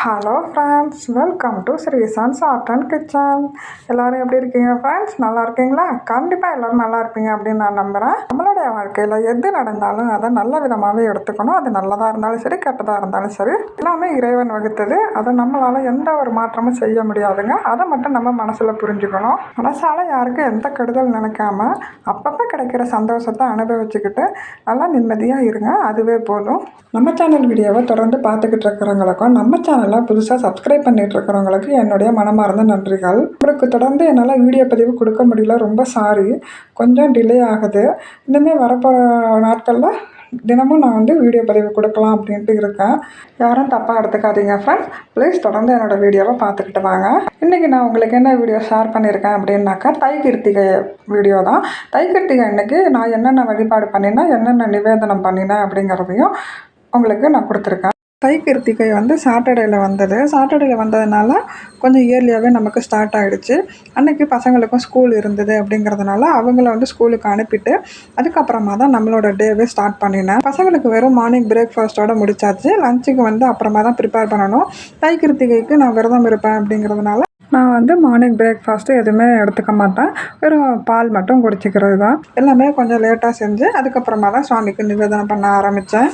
Hello friends welcome to Srisans art and kitchen எல்லோரும் எப்படி இருக்கீங்க ஃப்ரெண்ட்ஸ் நல்லா இருக்கீங்களா? கண்டிப்பாக எல்லோரும் நல்லா இருப்பீங்க அப்படின்னு நான் நம்புகிறேன் நம்மளுடைய வாழ்க்கையில் எது நடந்தாலும் அதை நல்ல விதமாகவே எடுத்துக்கணும். அது நல்லதாக இருந்தாலும் சரி கெட்டதாக இருந்தாலும் சரி எல்லாமே இறைவன் வகுத்தது. அதை நம்மளால் எந்த ஒரு மாற்றமும் செய்ய முடியாதுங்க. அதை மட்டும் நம்ம மனசில் புரிஞ்சுக்கணும். மனசால் யாருக்கும் எந்த கெடுதல் நினைக்காம அப்பப்போ கிடைக்கிற சந்தோஷத்தை அனுபவிச்சுக்கிட்டு நல்லா நிம்மதியாக இருங்க. அதுவே போதும். நம்ம சேனல் வீடியோவை தொடர்ந்து பார்த்துக்கிட்டு இருக்கிறவங்களுக்கும் நம்ம சேனல் புதுசாக சப்ஸ்கிரைப் பண்ணிட்டு இருக்கிறவங்களுக்கு என்னுடைய மனமார்ந்த நன்றிகள். உங்களுக்கு தொடர்ந்து என்னால் வீடியோ பதிவு கொடுக்க முடியல ரொம்ப சாரி கொஞ்சம் டிலே ஆகுது. இனிமேல் வரப்போகிற நாட்களில் தினமும் நான் வந்து வீடியோ பதிவு கொடுக்கலாம் அப்படின்ட்டு இருக்கேன். யாரும் தப்பாக எடுத்துக்காதீங்க ஃப்ரெண்ட்ஸ் ப்ளீஸ் தொடர்ந்து என்னோடய வீடியோவை பார்த்துக்கிட்டு வாங்க. இன்றைக்கி நான் உங்களுக்கு என்ன வீடியோ ஷேர் பண்ணியிருக்கேன் அப்படின்னாக்கா தை கிருத்திகை வீடியோ தான். தை கிருத்திகை இன்றைக்கி நான் என்னென்ன வழிபாடு பண்ணினேன் என்னென்ன நிவேதனம் பண்ணினேன் அப்படிங்கிறதையும் உங்களுக்கு நான் கொடுத்துருக்கேன். தை கிருத்திகை வந்து சாட்டர்டேயில் வந்தது. சாட்டர்டேயில் வந்ததுனால கொஞ்சம் இயர்லியாகவே நமக்கு ஸ்டார்ட் ஆகிடுச்சு அன்றைக்கி பசங்களுக்கும் ஸ்கூல் இருந்தது அப்படிங்கிறதுனால அவங்கள வந்து ஸ்கூலுக்கு அனுப்பிட்டு அதுக்கப்புறமா தான் நம்மளோட டேவே ஸ்டார்ட் பண்ணினேன். பசங்களுக்கு வெறும் மார்னிங் பிரேக்ஃபாஸ்ட்டோட முடிச்சாச்சு. லஞ்சுக்கு வந்து அப்புறமா தான் ப்ரிப்பேர் பண்ணணும். தை கிருத்திகைக்கு நான் விரதம் இருப்பேன் அப்படிங்கிறதுனால நான் வந்து மார்னிங் பிரேக்ஃபாஸ்ட்டு எதுவுமே எடுத்துக்க மாட்டேன். வெறும் பால் மட்டும் குடிச்சிக்கிறது தான் எல்லாமே கொஞ்சம் லேட்டாக செஞ்சு அதுக்கப்புறமா தான் சுவாமிக்கு நிவேதனம் பண்ண ஆரம்பித்தேன்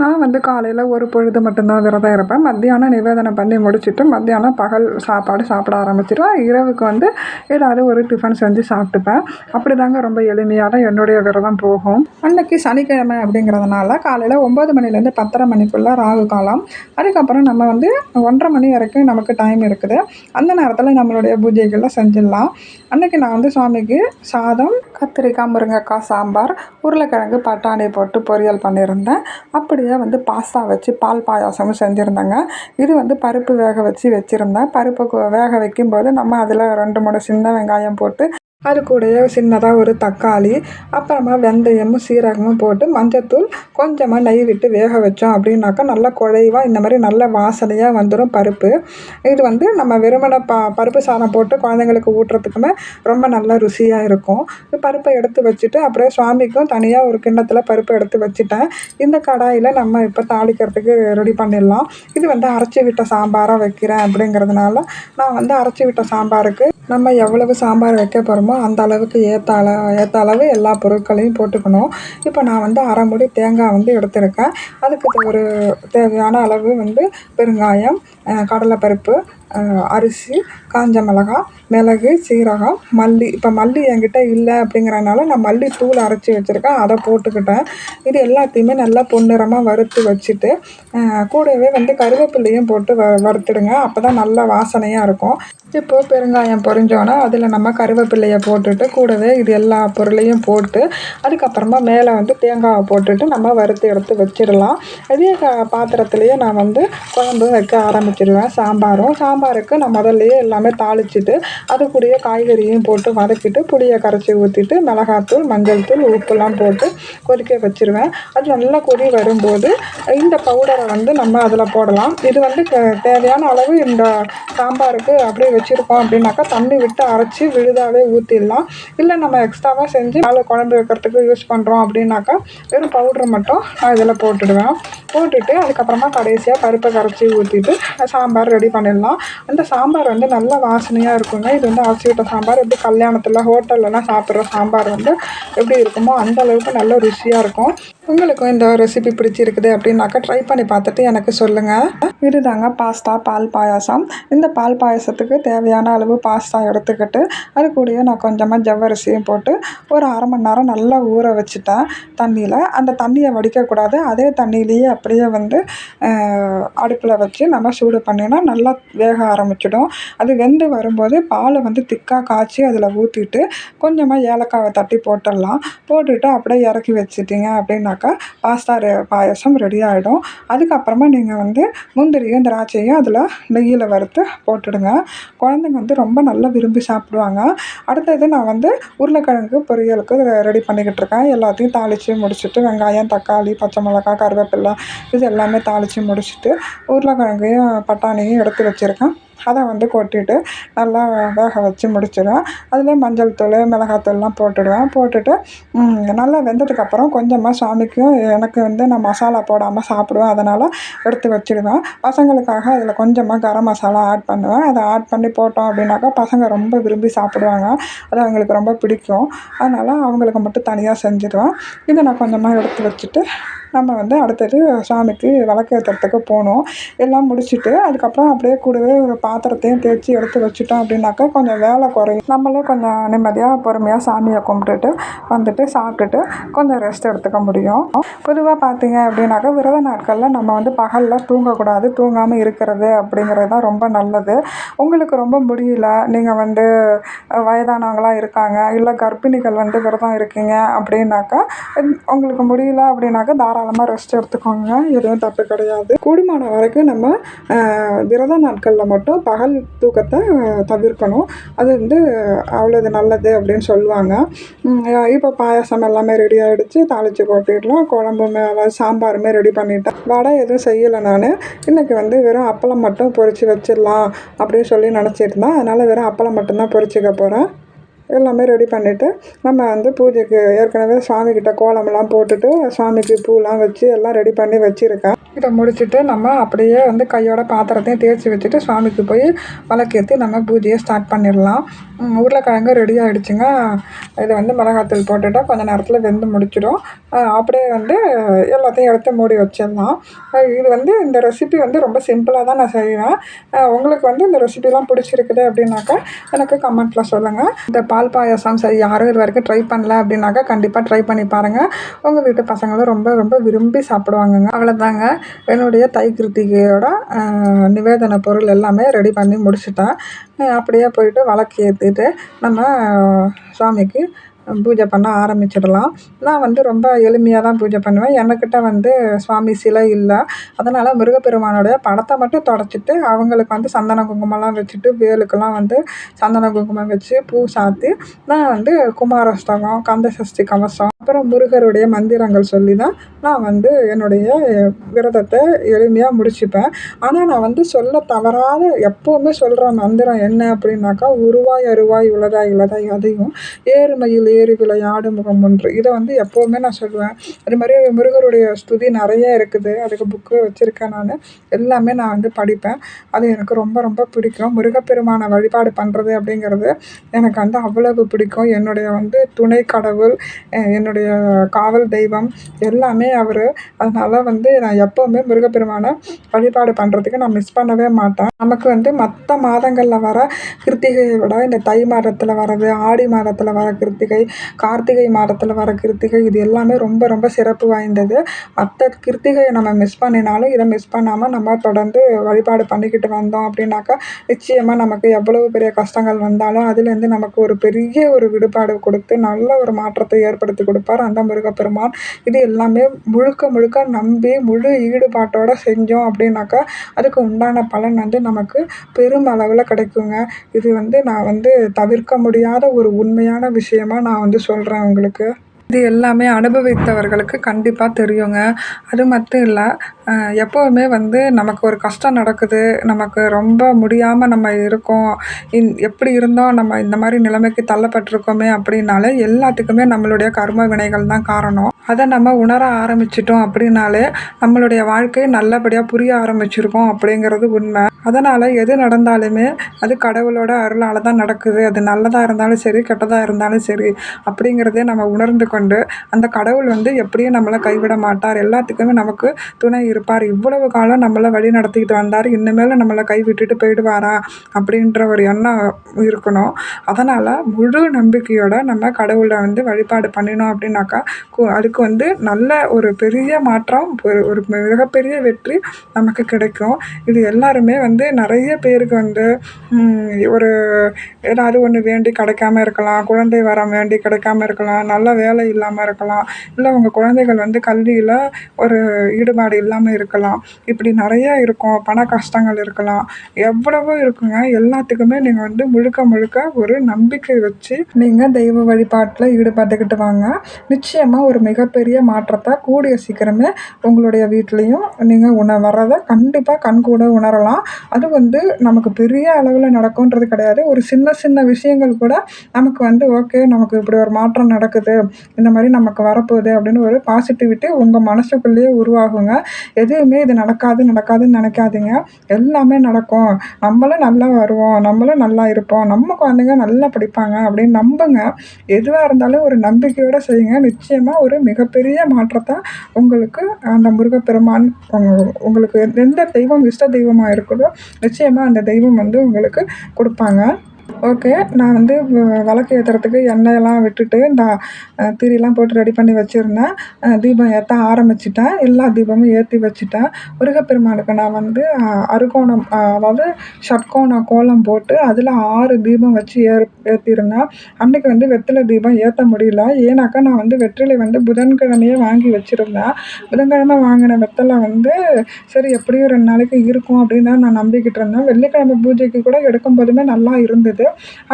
நான் வந்து காலையில் ஒரு பொழுது மட்டும்தான் விரதம் இருப்பேன். மத்தியானம் நிவேதனம் பண்ணி முடிச்சுட்டு மத்தியானம் பகல் சாப்பாடு சாப்பிட ஆரம்பிச்சிடுவேன் இரவுக்கு வந்து ஏதாவது ஒரு டிஃபன் செஞ்சு சாப்பிட்டுப்பேன். அப்படி தாங்க ரொம்ப எளிமையாக என்னுடைய விரதம் போகும். அன்னைக்கு சனிக்கிழமை அப்படிங்கிறதுனால காலையில் ஒம்பது மணிலேருந்து பத்தரை மணிக்குள்ளே ராகு காலம். அதுக்கப்புறம் நம்ம வந்து ஒன்றரை மணி வரைக்கும் நமக்கு டைம் இருக்குது. அந்த நேரத்தில் நம்மளுடைய பூஜைகளை செஞ்சிடலாம். அன்றைக்கி நான் வந்து சுவாமிக்கு சாதம் கத்திரிக்காய் முருங்கைக்காய் சாம்பார் உருளைக்கிழங்கு பட்டாணி போட்டு பொரியல் பண்ணியிருந்தேன். அப்படி நிறையா வந்து பாஸ்தா வச்சு பால் பாயாசமும் செஞ்சுருந்தேங்க. இது வந்து பருப்பு வேக வச்சு வச்சுருந்தேன். பருப்பு வேக வைக்கும்போது நம்ம அதில் ரெண்டு மூணு சின்ன வெங்காயம் போட்டு அது கூடயே சின்னதாக ஒரு தக்காளி அப்புறமா வெந்தயமும் சீரகமும் போட்டு மஞ்சத்தூள் கொஞ்சமாக நெய் விட்டு வேக வச்சோம் அப்படின்னாக்கா நல்லா குழைவாக இந்த மாதிரி நல்ல வாசனையாக வந்துடும் பருப்பு. இது வந்து நம்ம வெறுமனை ப பருப்பு சாதம் போட்டு குழந்தைங்களுக்கு ஊட்டுறதுக்குமே ரொம்ப நல்லா ருசியாக இருக்கும். பருப்பை எடுத்து வச்சுட்டு அப்படியே சுவாமிக்கும் தனியாக ஒரு கிண்ணத்தில் பருப்பு எடுத்து வச்சுட்டேன். இந்த கடாயில் நம்ம இப்போ தாளிக்கிறதுக்கு ரெடி பண்ணிடலாம். இது வந்து அரைச்சி விட்ட சாம்பாராக வைக்கிறேன் அப்படிங்கிறதுனால நான் வந்து அரைச்சி விட்ட சாம்பாருக்கு நம்ம எவ்வளவு சாம்பார் வைக்க போகிறோமோ அந்த அளவுக்கு ஏற்ற அள ஏற்ற அளவு எல்லா பொருட்களையும் போட்டுக்கணும். இப்போ நான் வந்து அரை மூடி தேங்காய் வந்து எடுத்திருக்கேன். அதுக்கு ஒரு தேவையான அளவு வந்து பெருங்காயம் கடலைப்பருப்பு அரிசி காஞ்ச மிளகா மிளகு சீரகம் மல்லி. இப்போ மல்லி என்கிட்ட இல்லை அப்படிங்கிறனால நான் மல்லி தூள் அரைச்சி வச்சுருக்கேன். அதை போட்டுக்கிட்டேன். இது எல்லாத்தையுமே நல்லா பொன்னிறமாக வறுத்து வச்சுட்டு கூடவே வந்து கருவேப்பிலையும் போட்டு வ வறுத்துடுங்க. அப்போ தான் நல்லா வாசனையாக இருக்கும். இப்போது பெருங்காயம் பொரிஞ்சோன்னே அதில் நம்ம கருவேப்பிலையை போட்டுட்டு கூடவே இது எல்லா பொருளையும் போட்டு அதுக்கப்புறமா மேலே வந்து தேங்காவை போட்டுட்டு நம்ம வறுத்து எடுத்து வச்சிடலாம். இதே பாத்திரத்துலேயே நான் வந்து குழம்பு வைக்க வச்சுருவேன். சாம்பாரும் சாம்பாருக்கு நான் முதல்லையே எல்லாமே தாளிச்சிட்டு அது கூடயே காய்கறியும் போட்டு வதக்கிட்டு புளியை கரைச்சி ஊற்றிட்டு மிளகாத்தூள் மஞ்சள் தூள் உப்புலாம் போட்டு கொதிக்க வச்சுருவேன். அது நல்லா கொதி வரும்போது இந்த பவுடரை வந்து நம்ம அதில் போடலாம். இது வந்து தேவையான அளவு இந்த சாம்பாருக்கு அப்படியே வச்சுருக்கோம் அப்படின்னாக்கா தண்ணி விட்டு அரைச்சி விழுதாவே ஊற்றிடலாம் இல்லை நம்ம எக்ஸ்ட்ராவாக செஞ்சு மேலே குழம்பு வைக்கிறதுக்கு யூஸ் பண்ணுறோம் அப்படின்னாக்கா வெறும் பவுட்ரு மட்டும் நான் இதில் போட்டுடுவேன். போட்டுட்டு அதுக்கப்புறமா கடைசியாக பருப்பை கரைச்சி ஊற்றிட்டு சாம்பார் ரெடி பண்ணிடலாம். அந்த சாம்பார் வந்து நல்ல வாசனையாக இருக்குங்க. இது வந்து அரிசி விட்ட சாம்பார். எப்படி கல்யாணத்தில் ஹோட்டல்லலாம் சாப்பிட்ற சாம்பார் வந்து எப்படி இருக்குமோ அந்த அளவுக்கு நல்ல ருசியாக இருக்கும். உங்களுக்கும் இந்த ரெசிபி பிடிச்சிருக்குது அப்படின்னாக்கா ட்ரை பண்ணி பார்த்துட்டு எனக்கு சொல்லுங்கள் இதுதாங்க பாஸ்தா பால் பாயாசம். இந்த பால் பாயாசத்துக்கு தேவையான அளவு பாஸ்தா எடுத்துக்கிட்டு அது கூடயே நான் கொஞ்சமாக ஜவ்வரிசியும் போட்டு ஒரு அரை மணி நேரம் நல்லா ஊற வச்சுட்டேன். தண்ணியில். அந்த தண்ணியை வடிக்கக்கூடாது. அதே தண்ணியிலேயே அப்படியே வந்து அடுப்பில் வச்சு நம்ம சூடு பண்ணினா நல்லா வேக ஆரம்பிச்சிடும். அது வெந்து வரும்போது பாலை வந்து திக்காக காய்ச்சி அதில் ஊற்றிட்டு கொஞ்சமாக ஏலக்காவை தட்டி போட்டுடலாம். போட்டுட்டு அப்படியே இறக்கி வச்சிட்டிங்க அப்படின்னாக்கா பாஸ்தா ரெ பாயசம் ரெடி ஆகிடும் அதுக்கப்புறமா நீங்கள் வந்து முந்திரியும் திராட்சையும் அதில் நெய்யில் வறுத்து போட்டுடுங்க. குழந்தைங்க வந்து ரொம்ப நல்லா விரும்பி சாப்பிடுவாங்க. அடுத்தது நான் வந்து உருளைக்கிழங்கு பொரியலுக்கு ரெடி பண்ணிக்கிட்டு இருக்கேன். எல்லாத்தையும் தாளித்து முடிச்சுட்டு வெங்காயம் தக்காளி பச்சை மிளகா கருவேப்பிலை இது எல்லாமே தாளித்து முடிச்சுட்டு உருளைக்கிழங்கையும் பட்டாணியும் எடுத்து வச்சுருக்கேன். அதை வந்து கொட்டிட்டு நல்லா வேக வச்சு முடிச்சிடுவேன். அதிலே மஞ்சள் தூள் மிளகாத்தூள்லாம் போட்டுடுவேன். போட்டுட்டு நல்லா வெந்ததுக்கப்புறம் கொஞ்சமாக சாமிக்கும் எனக்கு வந்து நான் மசாலா போடாமல் சாப்பிடுவேன். அதனால் எடுத்து வச்சுடுவேன். பசங்களுக்காக அதில் கொஞ்சமாக கரம் மசாலா ஆட் பண்ணுவேன். அதை ஆட் பண்ணி போட்டோம் அப்படின்னாக்கா பசங்க ரொம்ப விரும்பி சாப்பிடுவாங்க. அது அவங்களுக்கு ரொம்ப பிடிக்கும். அதனால் அவங்களுக்கு மட்டும் தனியாக செஞ்சுடுவேன். இதை நான் கொஞ்சமாக எடுத்து வச்சுட்டு நம்ம வந்து அடுத்தது சாமிக்கு விளக்கு ஏற்றுறதுக்கு போகணும் எல்லாம் முடிச்சுட்டு அதுக்கப்புறம் அப்படியே கூடவே ஒரு பாத்திரத்தையும் தேய்ச்சி எடுத்து வச்சுட்டோம் அப்படின்னாக்கா கொஞ்சம் வேலை குறையும். நம்மளும் கொஞ்சம் நிம்மதியாக பொறுமையாக சாமியை கும்பிட்டுட்டு வந்துட்டு சாப்பிட்டுட்டு கொஞ்சம் ரெஸ்ட் எடுத்துக்க முடியும். பொதுவாக பார்த்தீங்க அப்படின்னாக்கா விரத நாட்களில் நம்ம வந்து பகலில் தூங்கக்கூடாது தூங்காமல் இருக்கிறது அப்படிங்கிறது தான் ரொம்ப நல்லது. உங்களுக்கு ரொம்ப முடியல? நீங்கள் வந்து வயதானவங்களாக இருக்காங்க இல்லை கர்ப்பிணிகள் வந்து விரதம் இருக்கீங்க அப்படின்னாக்கா உங்களுக்கு முடியல அப்படின்னாக்கா தாராளமாக ரெஸ்ட் எடுத்துக்கோங்க. எதுவும் தப்பு கிடையாது. கூடுமான வரைக்கும் நம்ம விரத நாட்களில் மட்டும் பகல் தூக்கத்தை தவிர்க்கணும். அது வந்து அவ்வளோது நல்லது அப்படின்னு சொல்லுவாங்க. இப்போ பாயாசம் எல்லாமே ரெடி ஆகிடுச்சு தாளித்து போட்டிடலாம். குழம்புமே அதாவது சாம்பாருமே ரெடி பண்ணிட்டேன். வடை எதுவும் செய்யலை நான். இன்றைக்கி வந்து வெறும் அப்பளம் மட்டும் பொறிச்சு வச்சிடலாம் அப்படின்னு சொல்லி நினச்சிருந்தேன். அதனால் வெறும் அப்பளம் மட்டும்தான் பொறிச்சிக்க போகிறேன் எல்லாமே ரெடி பண்ணிவிட்டு நம்ம வந்து பூஜைக்கு ஏற்கனவே சாமிக்கிட்ட கோலமெல்லாம் போட்டுட்டு சாமிக்கு பூலாம் வச்சு எல்லாம் ரெடி பண்ணி வச்சுருக்கேன் இதை முடிச்சுட்டு நம்ம அப்படியே வந்து கையோட பாத்திரத்தையும் தேய்ச்சி வச்சுட்டு சுவாமிக்கு போய் விளக்கேற்றி நம்ம பூஜையை ஸ்டார்ட் பண்ணிடலாம். உருளைக்கிழங்கு ரெடி ஆகிடுச்சுங்க இதை வந்து மிளகாத்தூள் போட்டுட்டால் கொஞ்சம் நேரத்தில் வெந்து முடிச்சிடும். அப்படியே வந்து எல்லாத்தையும் எடுத்து மூடி வச்சிடலாம். இது வந்து இந்த ரெசிபி வந்து ரொம்ப சிம்பிளாக தான் நான் செய்வேன். உங்களுக்கு வந்து இந்த ரெசிபிலாம் பிடிச்சிருக்குது அப்படின்னாக்கா எனக்கு கமெண்ட்டில் சொல்லுங்கள் இந்த பா பால் பாயசம் சரி யாரும் இது வரைக்கும் ட்ரை பண்ணல அப்படின்னாக்கா கண்டிப்பாக ட்ரை பண்ணி பாருங்கள் உங்கள் வீட்டு பசங்களும் ரொம்ப ரொம்ப விரும்பி சாப்பிடுவாங்கங்க. அவ்வளோதாங்க என்னுடைய தை கிருத்திகையோட நிவேதன பொருள் எல்லாமே ரெடி பண்ணி முடிச்சுட்டேன். அப்படியே போயிட்டு விளக்கு ஏற்றிட்டு நம்ம சுவாமிக்கு பூஜை பண்ண ஆரம்பிச்சிடலாம். நான் வந்து ரொம்ப எளிமையாக தான் பூஜை பண்ணுவேன். எனக்கிட்ட வந்து சுவாமி சிலை இல்லை. அதனால் முருகப்பெருமானுடைய படத்தை மட்டும் தொடச்சிட்டு அவங்களுக்கு வந்து சந்தன குங்குமம்லாம் வச்சுட்டு வேலுக்கெல்லாம் வந்து சந்தன குங்குமம் வச்சு பூ சாத்தி நான் வந்து குமாரஸ்தகம் கந்த சஷ்டி கவசம் அப்புறம் முருகருடைய மந்திரங்கள் சொல்லி தான் நான் வந்து என்னுடைய விரதத்தை எளிமையாக முடிச்சுப்பேன். ஆனால் நான் வந்து சொல்ல தவறாத எப்போவுமே சொல்கிற மந்திரம் என்ன அப்படின்னாக்கா உருவாய் அருவாய் உலதாய் உலதாய் அதையும் ஏறுமையில் ஏறி விளையாடு முகம் ஒன்று. இதை வந்து எப்போவுமே நான் சொல்லுவேன். அது மாதிரி முருகருடைய ஸ்துதி நிறைய இருக்குது. அதுக்கு புக்கு வச்சுருக்கேன் நான். எல்லாமே நான் வந்து படிப்பேன். அது எனக்கு ரொம்ப ரொம்ப பிடிக்கும். முருகப்பெருமானை வழிபாடு பண்ணுறது அப்படிங்கிறது எனக்கு வந்து அவ்வளவு பிடிக்கும். என்னுடைய வந்து துணை கடவுள் என்னுடைய காவல் தெய்வம் எல்லாமே அவர். அதனால் வந்து நான் எப்போவுமே முருகப்பெருமானை வழிபாடு பண்ணுறதுக்கு நான் மிஸ் பண்ணவே மாட்டேன். நமக்கு வந்து மற்ற மாதங்களில் வர கிருத்திகையை விட இந்த தை மாதத்தில் வர்றது ஆடி மாதத்தில் வர கிருத்திகை கார்த்திகை மாதத்தில் வர கிருத்திகை இது எல்லாமே ரொம்ப ரொம்ப சிறப்பு வாய்ந்தது. மற்ற கிருத்திகையை நம்ம மிஸ் பண்ணினாலும் இதை மிஸ் பண்ணாமல் நம்ம தொடர்ந்து வழிபாடு பண்ணிக்கிட்டு வந்தோம் அப்படின்னாக்கா நிச்சயமாக நமக்கு எவ்வளவு பெரிய கஷ்டங்கள் வந்தாலும் அதுலேருந்து நமக்கு ஒரு பெரிய ஒரு விடுபாடு கொடுத்து நல்ல ஒரு மாற்றத்தை ஏற்படுத்தி கொடுப்பார் அந்த முருகப்பெருமான் இது எல்லாமே முழுக்க முழுக்க நம்பி முழு ஈடுபாட்டோடு செஞ்சோம் அப்படின்னாக்கா அதுக்கு உண்டான பலன் வந்து நமக்கு பெரும் அளவில் கிடைக்குங்க. இது வந்து நான் வந்து தவிர்க்க முடியாத ஒரு உண்மையான விஷயமா நான் வந்து சொல்கிறேன் உங்களுக்கு. இது எல்லாமே அனுபவித்தவர்களுக்கு கண்டிப்பாக தெரியுங்க. அது மட்டும் இல்லை எப்போவுமே வந்து நமக்கு ஒரு கஷ்டம் நடக்குது. நமக்கு ரொம்ப முடியாமல் நம்ம இருக்கோம். இன் எப்படி இருந்தோம்? நம்ம இந்த மாதிரி நிலைமைக்கு தள்ளப்பட்டிருக்கோமே அப்படின்னாலே எல்லாத்துக்குமே நம்மளுடைய கர்ம வினைகள் தான் காரணம். அதை நம்ம உணர ஆரம்பிச்சிட்டோம் அப்படின்னாலே நம்மளுடைய வாழ்க்கை நல்லபடியாக புரிய ஆரம்பிச்சிருக்கோம் அப்படிங்கிறது உண்மை. அதனால் எது நடந்தாலுமே அது கடவுளோட அருளால் தான் நடக்குது. அது நல்லதாக இருந்தாலும் சரி கெட்டதாக இருந்தாலும் சரி அப்படிங்கிறதே நம்ம உணர்ந்து கொண்டு அந்த கடவுள் வந்து எப்படியும் நம்மளை கைவிட மாட்டார். எல்லாத்துக்குமே நமக்கு துணை இருப்பார். இவ்வளவு காலம் நம்மளை வழி நடத்திக்கிட்டு வந்தார். இனிமேல் நம்மளை கைவிட்டுட்டு போயிடுவாரா அப்படின்ற ஒரு எண்ணம் இருக்கணும். அதனால் முழு நம்பிக்கையோட நம்ம கடவுளை வந்து வழிபாடு பண்ணினோம் அப்படின்னாக்கா அதுக்கு வந்து நல்ல ஒரு பெரிய மாற்றம் ஒரு ஒரு மிகப்பெரிய வெற்றி நமக்கு கிடைக்கும். இது எல்லாருமே வந்து நிறைய பேருக்கு வந்து ஒரு ஏதாவது ஒன்று வேண்டி கிடைக்காம இருக்கலாம் குழந்தை வரம் வேண்டி கிடைக்காம இருக்கலாம் நல்ல வேலை இல்லாமல் இருக்கலாம் இல்லை உங்கள் குழந்தைகள் வந்து கல்வியில் ஒரு ஈடுபாடு இல்லாமல் இருக்கலாம். இப்படி நிறைய இருக்கும் பண கஷ்டங்கள் இருக்கலாம். எவ்வளவோ இருக்குங்க. எல்லாத்துக்குமே நீங்கள் வந்து முழுக்க முழுக்க ஒரு நம்பிக்கை வச்சு நீங்கள் தெய்வ வழிபாட்டில் ஈடுபட்டுக்கிட்டு வாங்க. நிச்சயமாக ஒரு மிகப்பெரிய மாற்றத்தை கூடிய சீக்கிரமே உங்களுடைய வீட்லேயும் நீங்கள் உண வர்றதை கண்டிப்பாக கண்கூட உணரலாம். அது வந்து நமக்கு பெரிய அளவில் நடக்கும்ன்றது கிடையாது. ஒரு சின்ன சின்ன விஷயங்கள் கூட நமக்கு வந்து ஓகே நமக்கு இப்படி ஒரு மாற்றம் நடக்குது. இந்த மாதிரி நமக்கு வரப்போகுது அப்படின்னு ஒரு பாசிட்டிவிட்டி உங்கள் மனசுக்குள்ளேயே உருவாகுங்க. எதுவுமே இது நடக்காது நடக்காதுன்னு நினைக்காதீங்க. எல்லாமே நடக்கும். நம்மளும் நல்லா வருவோம். நம்மளும் நல்லா இருப்போம். நம்ம குழந்தைங்க நல்லா படிப்பாங்க அப்படின்னு நம்புங்க. எதுவாக இருந்தாலும் ஒரு நம்பிக்கையோடு செய்யுங்க. நிச்சயமாக ஒரு மிகப்பெரிய மாற்றத்தை உங்களுக்கு அந்த முருகப்பெருமான் உங்களுக்கு எந்த தெய்வம் இஷ்ட தெய்வமாக இருக்குதோ நிச்சயமாக அந்த தெய்வம் வந்து உங்களுக்கு கொடுப்பாங்க. ஓகே நான் வந்து வ- விளக்கு ஏற்றுறதுக்கு எண்ணெயெல்லாம் விட்டுட்டு இந்த அஹ், திரியெல்லாம் போட்டு ரெடி பண்ணி வச்சுருந்தேன். தீபம் ஏற்ற ஆரம்பிச்சிட்டேன். எல்லா தீபமும் ஏற்றி வச்சுட்டேன். முருகப்பெருமானுக்கு நான் வந்து அறுகோணம் அதாவது ஷட்கோண கோலம் போட்டு அதில் ஆறு தீபம் வச்சு ஏ ஏற்றிருந்தேன் அன்றைக்கி வந்து வெற்றிலை தீபம் ஏற்ற முடியல. ஏன்னாக்கா நான் வந்து வெற்றிலை வந்து புதன்கிழமையே வாங்கி வச்சுருந்தேன். புதன்கிழமை வாங்கின வெத்தலை வந்து சரி எப்படியும் ரெண்டு நாளைக்கு இருக்கும் அப்படின்னு தான் நான் நம்பிக்கிட்டு இருந்தேன். வெள்ளிக்கிழமை பூஜைக்கு கூட எடுக்கும் போதுமே நல்லா இருந்தது.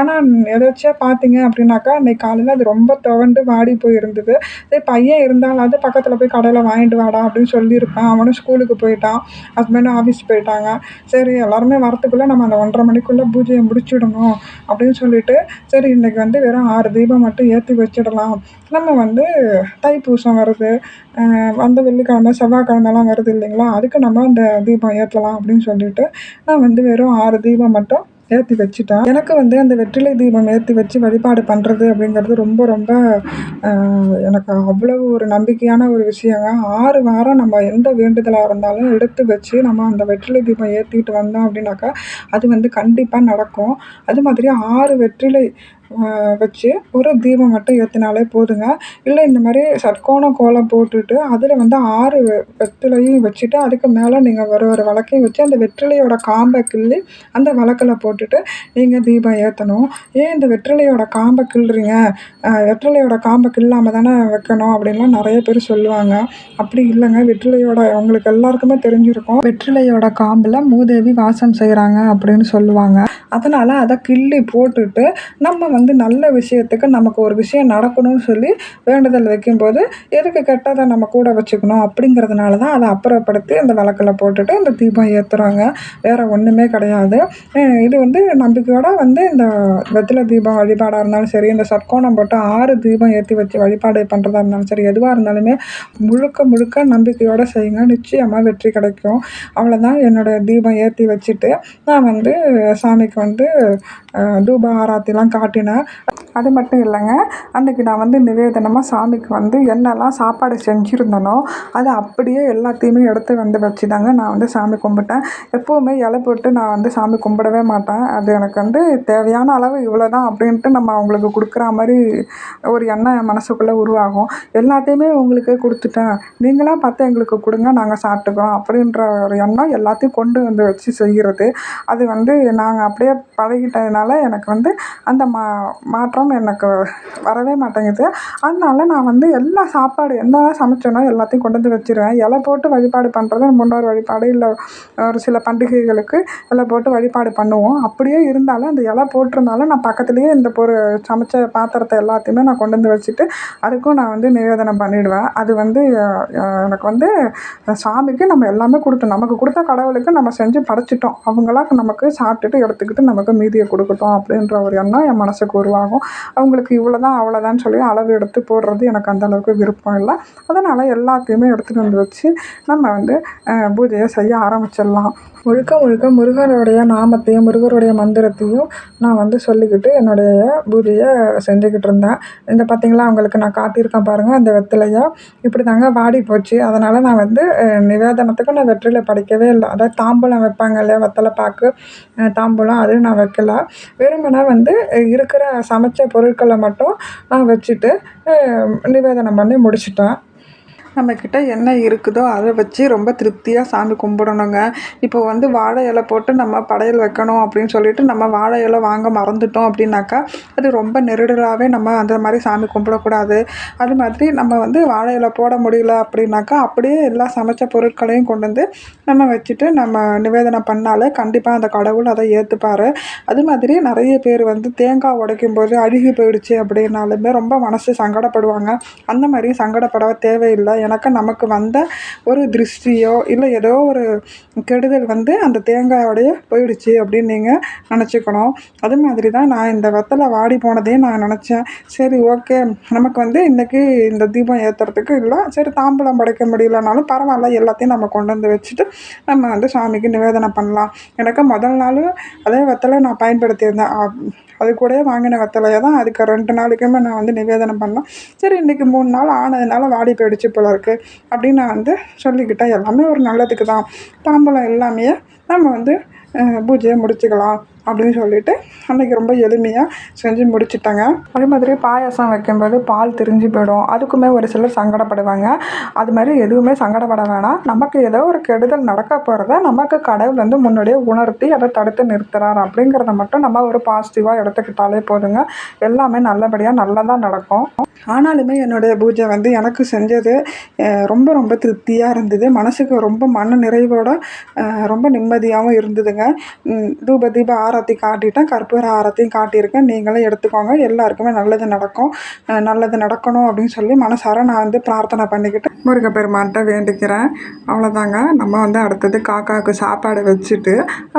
ஆனால் எதாச்சியாக பார்த்தீங்க அப்படின்னாக்கா அன்றைக்கி காலையில் அது ரொம்ப துவண்டு வாடி போய் இருந்தது சரி பையன் இருந்தாலாவது பக்கத்தில் போய் கடையில் வாங்கிட்டு வாடா அப்படின்னு சொல்லியிருப்பேன். அவனும் ஸ்கூலுக்கு போயிட்டான். ஹஸ்பண்டும் ஆஃபீஸ் போயிட்டாங்க. சரி எல்லாருமே வரத்துக்குள்ளே நம்ம அந்த ஒன்றரை மணிக்குள்ளே பூஜையை முடிச்சிடணும் அப்படின்னு சொல்லிட்டு சரி இன்றைக்கி வந்து வெறும் ஆறு தீபம் மட்டும் ஏற்றி வச்சிடலாம். நம்ம வந்து தைப்பூசம் வருது. வந்த வெள்ளிக்கிழமை செவ்வாய்க்கிழமெல்லாம் வருது இல்லைங்களா? அதுக்கு நம்ம அந்த தீபம் ஏற்றலாம் அப்படின்னு சொல்லிட்டு நான் வந்து வெறும் ஆறு தீபம் மட்டும் ஏற்றி வச்சுட்டேன் எனக்கு வந்து அந்த வெற்றிலை தீபம் ஏற்றி வச்சு வழிபாடு பண்ணுறது அப்படிங்கிறது ரொம்ப ரொம்ப எனக்கு அவ்வளவு ஒரு நம்பிக்கையான ஒரு விஷயங்க. ஆறு வாரம் நம்ம எந்த வேண்டுதலாக இருந்தாலும் எடுத்து வச்சு நம்ம அந்த வெற்றிலை தீபம் ஏற்றிக்கிட்டு வந்தோம் அப்படின்னாக்கா அது வந்து கண்டிப்பாக நடக்கும். அது மாதிரி ஆறு வெற்றிலை வச்சு ஒரு தீபம் மட்டும் ஏற்றினாலே போதுங்க. இல்லை இந்த மாதிரி சட்கோண கோலம் போட்டுட்டு அதில் வந்து ஆறு வெ- வெற்றிலையும் வச்சுட்டு அதுக்கு மேலே நீங்கள் ஒரு ஒரு விளக்கையும் வச்சு அந்த வெற்றிலையோட காம்பை கிள்ளி அந்த விளக்கில் போட்டுட்டு நீங்கள் தீபம் ஏற்றணும் ஏன் இந்த வெற்றிலையோட காம்பை கிள்றீங்க? வெற்றிலையோட காம்பை கிள்ளாமல் தானே வைக்கணும் அப்படின்லாம் நிறைய பேர் சொல்லுவாங்க. அப்படி இல்லைங்க. வெற்றிலையோட உங்களுக்கு எல்லாருக்குமே தெரிஞ்சிருக்கும். வெற்றிலையோட காம்பில் மூதேவி வாசம் செய்கிறாங்க அப்படின்னு சொல்லுவாங்க. அதனால் அதை கிள்ளி போட்டுட்டு நம்ம வந்து வந்து நல்ல விஷயத்துக்கு நமக்கு ஒரு விஷயம் நடக்கணும்னு சொல்லி வேண்டுதல் வைக்கும்போது எதுக்கு கெட்டதை நம்ம கூட வச்சுக்கணும் அப்படிங்கிறதுனால தான் அதை அப்புறப்படுத்தி அந்த விளக்கில் போட்டுட்டு அந்த தீபம் ஏற்றுறாங்க வேறு ஒன்றுமே கிடையாது. இது வந்து நம்பிக்கையோட வந்து இந்த வெத்தில தீபம் வழிபாடாக இருந்தாலும் சரி இந்த சர்க்கோணம் போட்டு ஆறு தீபம் ஏற்றி வச்சு வழிபாடு பண்ணுறதா இருந்தாலும் சரி எதுவாக இருந்தாலுமே முழுக்க முழுக்க நம்பிக்கையோடு செய்யுங்க. நிச்சயமாக வெற்றி கிடைக்கும். அவ்வளோதான் என்னோடய தீபம் ஏற்றி வச்சுட்டு நான் வந்து சாமிக்கு வந்து தூப ஆராத்திலாம் காட்டினேன் அது மட்டும் இல்லைங்க. அன்றைக்கி நான் வந்து நிவேதனமாக சாமிக்கு வந்து என்னெல்லாம் சாப்பாடு செஞ்சுருந்தனோ அதை அப்படியே எல்லாத்தையுமே எடுத்து வந்து வச்சு தாங்க நான் வந்து சாமி கும்பிட்டேன். எப்போவுமே இலை போட்டு நான் வந்து சாமி கும்பிடவே மாட்டேன். அது எனக்கு வந்து தேவையான அளவு இவ்வளோ தான் அப்படின்ட்டு நம்ம அவங்களுக்கு கொடுக்குற மாதிரி ஒரு எண்ணம் என் மனசுக்குள்ளே உருவாகும். எல்லாத்தையுமே உங்களுக்கு கொடுத்துட்டேன். நீங்களாக பார்த்து எங்களுக்கு கொடுங்க நாங்கள் சாப்பிட்டுக்கிறோம் அப்படின்ற ஒரு எண்ணம் எல்லாத்தையும் கொண்டு வந்து வச்சு செய்கிறது அது வந்து நாங்கள் அப்படியே பழகிட்டதுனால எனக்கு வந்து அந்த மா மாற்றம் எனக்கு வரவே மாட்டேங்குது. அதனால நான் வந்து எல்லா சாப்பாடு என்ன சமைச்சேனோ எல்லாத்தையும் கொண்டு வந்து வச்சிருவேன். இலை போட்டு வழிபாடு பண்ணுறது முன்னோர் வழிபாடு. இல்லை ஒரு சில பண்டிகைகளுக்கு இலை போட்டு வழிபாடு பண்ணுவோம். அப்படியே இருந்தாலும் அந்த இலை போட்டிருந்தாலும் நான் பக்கத்துலேயே இந்த ஒரு சமைச்ச பாத்திரத்தை எல்லாத்தையுமே நான் கொண்டு வந்து வச்சுட்டு அதுக்கும் நான் வந்து நிவேதனம் பண்ணிவிடுவேன் அது வந்து எனக்கு வந்து சாமிக்கு நம்ம எல்லாமே கொடுத்தோம். நமக்கு கொடுத்த கடவுளுக்கு நம்ம செஞ்சு படைச்சிட்டோம். அவங்களாம் நமக்கு சாப்பிட்டுட்டு எடுத்துக்கிட்டு நமக்கு மீதியை கொடுக்கட்டும் அப்படின்ற ஒரு எண்ணம் என் மனசுக்கு உருவாகும். அவங்களுக்கு இவ்வளோ தான் அவ்வளோதான் சொல்லி அளவு எடுத்து போடுறது எனக்கு அந்தளவுக்கு விருப்பம் இல்லை. அதனால் எல்லாத்தையுமே எடுத்துகிட்டு வந்து வச்சு நம்ம வந்து பூஜையை செய்ய ஆரம்பிச்சிடலாம். முழுக்க முழுக்க முருகருடைய நாமத்தையும் முருகருடைய மந்திரத்தையும் நான் வந்து சொல்லிக்கிட்டு என்னுடைய பூஜையை செஞ்சுக்கிட்டு இருந்தேன். இந்த பார்த்திங்களா அவங்களுக்கு நான் காட்டியிருக்கேன் பாருங்கள் அந்த வெத்திலையை? இப்படி தாங்க வாடி போச்சு. அதனால் நான் வந்து நிவேதனத்துக்கு நான் வெற்றிலை படைக்கவே இல்லை. அதாவது தாம்பூலம் வைப்பாங்க இல்லையா வெத்தலை பாக்கு தாம்பூலம் அது நான் வைக்கல. வெறுமனே வந்து இருக்க. இருக்கிற சமைச்ச பொருட்களை மட்டும் நான் வச்சுட்டு நிவேதனம் பண்ணி முடிச்சுட்டேன் நம்மக்கிட்ட என்ன இருக்குதோ அதை வச்சு ரொம்ப திருப்தியாக சாமி கும்பிடணுங்க. இப்போ வந்து வாழை இலை போட்டு நம்ம படையல் வைக்கணும் அப்படின்னு சொல்லிட்டு நம்ம வாழை இலை வாங்க மறந்துட்டோம் அப்படின்னாக்கா அது ரொம்ப நெருடலாகவே நம்ம அந்த மாதிரி சாமி கும்பிடக்கூடாது. அது மாதிரி நம்ம வந்து வாழை இலை போட முடியல அப்படின்னாக்கா அப்படியே எல்லா சமைச்ச பொருட்களையும் கொண்டு வந்து நம்ம வச்சுட்டு நம்ம நிவேதனம் பண்ணாலே கண்டிப்பாக அந்த கடவுள் அதை ஏற்றுப்பார் அது மாதிரி நிறைய பேர் வந்து தேங்காய் உடைக்கும் போது அழுகி போயிடுச்சு அப்படின்னாலுமே ரொம்ப மனசு சங்கடப்படுவாங்க. அந்த மாதிரி சங்கடப்பட தேவையில்லை. எனக்கு நமக்கு வந்த ஒரு திருஷ்டியோ இல்லை ஏதோ ஒரு கெடுதல் வந்து அந்த தேங்காயோடைய போயிடுச்சு அப்படின்னு நீங்கள் நினச்சிக்கணும். அது மாதிரி தான் நான் இந்த வெத்தலை வாடி போனதே நான் நினச்சேன். சரி ஓகே. நமக்கு வந்து இன்றைக்கி இந்த தீபம் ஏற்றுறதுக்கு இல்லை. சரி தாம்பூலம் படைக்க முடியலனாலும் பரவாயில்ல. எல்லாத்தையும் நம்ம கொண்டு வந்து வச்சுட்டு நம்ம வந்து சாமிக்கு நிவேதனை பண்ணலாம். எனக்கு முதல் நாள் அதே வெத்தலை நான் பயன்படுத்தியிருந்தேன். அது கூடயே வாங்கின வெத்தலையை தான் அதுக்கு ரெண்டு நாளைக்குமே நான் வந்து நிவேதனம் பண்ணேன். சரி இன்றைக்கி மூணு நாள் ஆனதுனால வாடி போயிடுச்சு போல இருக்குது அப்படின்னு நான் வந்து சொல்லிக்கிட்டேன் எல்லாமே ஒரு நல்லதுக்கு தான். தாம்பூலம் எல்லாமே நம்ம வந்து பூஜையை முடிச்சுக்கலாம். அப்படின்னு சொல்லிட்டு அன்றைக்கி ரொம்ப எளிமையாக செஞ்சு முடிச்சிட்டாங்க. அதே மாதிரி பாயாசம் வைக்கும்போது பால் திரிஞ்சு போயிடும். அதுக்குமே ஒரு சிலர் சங்கடப்படுவாங்க. அது மாதிரி எதுவுமே சங்கடப்பட வேணாம். நமக்கு ஏதோ ஒரு கெடுதல் நடக்க போகிறத நமக்கு கடவுள் வந்து முன்னாடியே உணர்த்தி அதை தடுத்து நிறுத்துகிறார் அப்படிங்கிறத மட்டும் நம்ம ஒரு பாசிட்டிவாக எடுத்துக்கிட்டாலே போதுங்க. எல்லாமே நல்லபடியாக நல்லதாக நடக்கும். ஆனாலுமே என்னுடைய பூஜை வந்து எனக்கு செஞ்சது ரொம்ப ரொம்ப திருப்தியாக இருந்தது. மனசுக்கு ரொம்ப மன நிறைவோட ரொம்ப நிம்மதியாகவும் இருந்ததுங்க. தூப தீப ஆரத்தி காட்டிட்டேன் கற்பூர ஆரத்தையும் காட்டியிருக்கேன். நீங்களும் எடுத்துக்கோங்க. எல்லாருக்குமே நல்லது நடக்கும். நல்லது நடக்கணும் அப்படின்னு சொல்லி மனசார நான் வந்து பிரார்த்தனை பண்ணிக்கிட்டு முருகப்பெருமான்கிட்ட வேண்டிக்கிறேன். அவ்வளோதாங்க நம்ம வந்து அடுத்தது காக்காவுக்கு சாப்பாடு வச்சுட்டு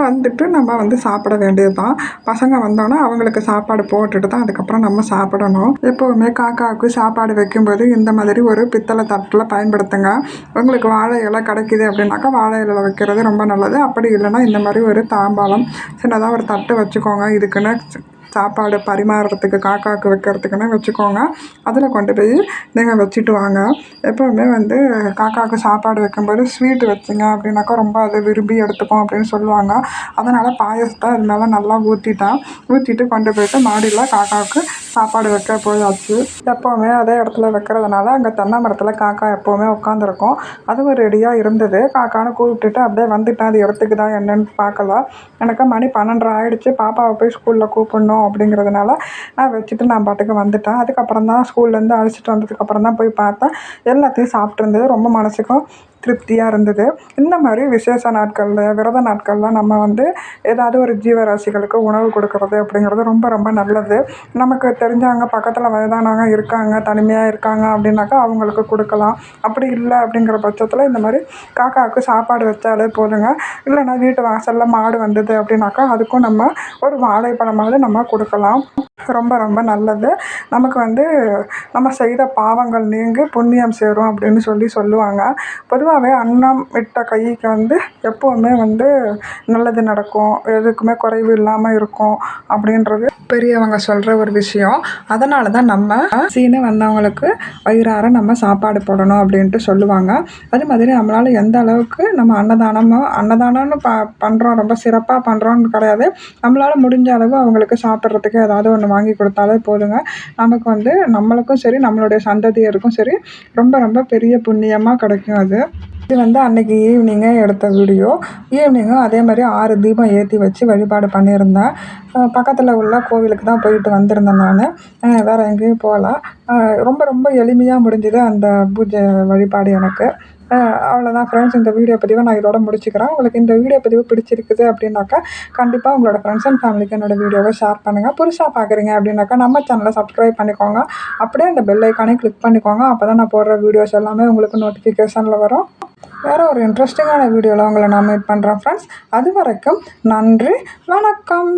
வந்துட்டு நம்ம வந்து சாப்பிட வேண்டியது தான் பசங்க வந்தோன்னே அவங்களுக்கு சாப்பாடு போட்டுட்டு தான் அதுக்கப்புறம் நம்ம சாப்பிடணும். எப்போவுமே காக்காவுக்கு சாப்பாடு வைக்கும்போது இந்த மாதிரி ஒரு பித்தளை தட்டில் பயன்படுத்துங்க. உங்களுக்கு வாழை இலை கிடைக்குது அப்படின்னாக்கா வாழை இலை வைக்கிறது ரொம்ப நல்லது. அப்படி இல்லைன்னா இந்த மாதிரி ஒரு தாம்பாளம் சின்னதாக ஒரு தட்டு வச்சுக்கோங்க. இதுக்குன்னு சாப்பாடு பரிமாறுறதுக்கு காக்காவுக்கு வைக்கிறதுக்குன்னு வச்சுக்கோங்க. அதில் கொண்டு போய் நீங்கள் வச்சுட்டு வாங்க. எப்போவுமே வந்து காக்காவுக்கு சாப்பாடு வைக்கும்போது ஸ்வீட்டு வச்சிங்க அப்படின்னாக்கா ரொம்ப அதை விரும்பி எடுத்துக்கும் அப்படின்னு சொல்லுவாங்க. அதனால் பாயசத்தை அது மேலே நல்லா ஊற்றிட்டேன் ஊற்றிட்டு கொண்டு போயிட்டு மாடியில் காக்காவுக்கு சாப்பாடு வைக்க போயாச்சு. எப்போவுமே அதே இடத்துல வைக்கிறதுனால அங்கே தென்னை மரத்தில் காக்கா எப்போவுமே உட்காந்துருக்கும் அதுவும் ரெடியாக இருந்தது. காக்கான்னு கூப்பிட்டுட்டு அப்படியே வந்துட்டேன் அது இடத்துக்கு தான் என்னன்னு பார்க்கல. எனக்கு மணி பன்னெண்டரை ஆயிடுச்சு. பாப்பாவை போய் ஸ்கூலில் கூப்பிடணும். அப்படிங்கிறதுனால நான் வச்சுட்டு நான் பாட்டுக்கு வந்துட்டேன். அதுக்கப்புறம் தான் ஸ்கூல்லேருந்து அழைச்சிட்டு வந்ததுக்கப்புறம் தான் போய் பார்த்தேன். எல்லாத்தையும் சாப்பிட்ருந்தது ரொம்ப மனசுக்கும் திருப்தியாக இருந்தது. இந்த மாதிரி விசேஷ நாட்களில் விரத நாட்களில் நம்ம வந்து ஏதாவது ஒரு ஜீவராசிகளுக்கு உணவு கொடுக்கறது அப்படிங்கிறது ரொம்ப ரொம்ப நல்லது. நமக்கு தெரிஞ்சவங்க பக்கத்தில் வயதானவங்க இருக்காங்க தனிமையாக இருக்காங்க அப்படின்னாக்கா அவங்களுக்கு கொடுக்கலாம். அப்படி இல்லை அப்படிங்கிற பட்சத்தில் இந்த மாதிரி காக்காவுக்கு சாப்பாடு வச்சாலே போதுங்க. இல்லைன்னா வீட்டு வாசலில் மாடு வந்தது அப்படின்னாக்கா அதுக்கும் நம்ம ஒரு வாழைப்பழமாவது நம்ம கொடுக்கலாம். ரொம்ப ரொம்ப நல்லது. நமக்கு வந்து நம்ம செய்த பாவங்கள் நீங்கி புண்ணியம் சேரும் அப்படின்னு சொல்லி சொல்லுவாங்க. பொதுவாகவே அன்னம் விட்ட கைக்கு வந்து எப்போவுமே வந்து நல்லது நடக்கும். எதுக்குமே குறைவு இல்லாமல் இருக்கும் அப்படின்றது பெரியவங்க சொல்கிற ஒரு விஷயம். அதனால தான் நம்ம சீனு வந்தவங்களுக்கு வயிறார நம்ம சாப்பாடு போடணும் அப்படின்ட்டு சொல்லுவாங்க. அது மாதிரி நம்மளால் எந்த அளவுக்கு நம்ம அன்னதானமோ அன்னதானம்னு ப பண்ணுறோம் ரொம்ப சிறப்பாக பண்ணுறோன்னு கிடையாது. நம்மளால் முடிஞ்ச அளவு அவங்களுக்கு சாப்பிட்றதுக்கு ஏதாவது ஒன்று வாங்கி கொடுத்தாலே போதுங்க. நமக்கு வந்து நம்மளுக்கும் சரி நம்மளுடைய சந்ததியருக்கும் சரி ரொம்ப ரொம்ப பெரிய புண்ணியமாக கிடைக்கும் அது. இது வந்து அன்றைக்கி ஈவினிங்கே எடுத்த வீடியோ ஈவினிங்கும் அதே மாதிரி ஆறு தீபம் ஏற்றி வச்சு வழிபாடு பண்ணியிருந்தேன். பக்கத்தில் உள்ள கோவிலுக்கு தான் போயிட்டு வந்திருந்தேன் நான். வேறு எங்கேயும் போகல. ரொம்ப ரொம்ப எளிமையாக முடிஞ்சுது அந்த பூஜை வழிபாடு எனக்கு. அவ்வளோதான் ஃப்ரெண்ட்ஸ் இந்த வீடியோ பதிவை நான் இதோட முடிச்சுக்கிறேன். உங்களுக்கு இந்த வீடியோ பதிவு பிடிச்சிருக்குது அப்படின்னாக்கா கண்டிப்பாக உங்களோட ஃப்ரெண்ட்ஸ் அண்ட் ஃபேமிலிக்கு என்னோட வீடியோவை ஷேர் பண்ணுங்கள் புதுசாக பார்க்குறீங்க அப்படின்னாக்கா நம்ம சேனலை சப்ஸ்கிரைப் பண்ணிக்கோங்க. அப்படியே அந்த பெல் ஐக்கானே கிளிக் பண்ணிக்கோங்க. அப்போ தான் நான் போடுற வீடியோஸ் எல்லாமே உங்களுக்கு நோட்டிஃபிகேஷனில் வரும். வேறு ஒரு இன்ட்ரெஸ்டிங்கான வீடியோவில் உங்களை நான் மீட் பண்ணுறேன் ஃப்ரெண்ட்ஸ் அது வரைக்கும் நன்றி வணக்கம்.